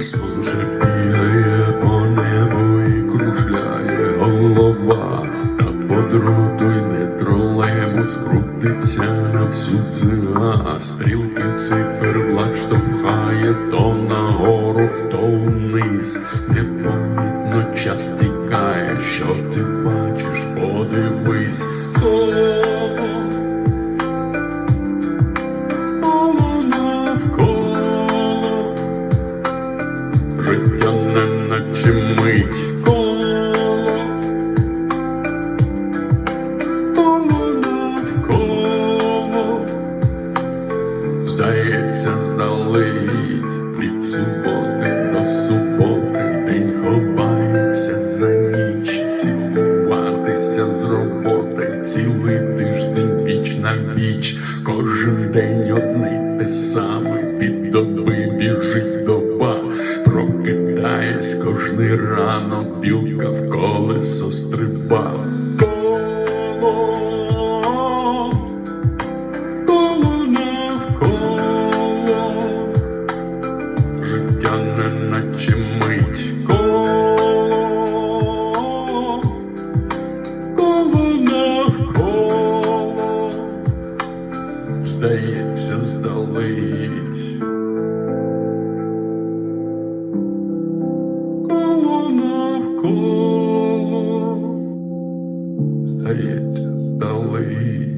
Сонце бігає по небу і кружляє голова, та по дроту й не тролейбус крутиться на всю цига. Стрілки цифр влад штовхає то нагору, то вниз. Непомітно час тікає, що ти бачиш, подивись. Життя не наче мить. Коло, коло навколо, здається, здалить. Від суботи до суботи, день ховається за ніч, цілуватися з роботи, цілий тиждень віч на віч, кожен день одне те саме, від доби біжить десь кожний ранок білка в колесо стрибав. Коло, коло навколо, життя не наче мить. Коло, коло навколо, здається, здалить. late, the late.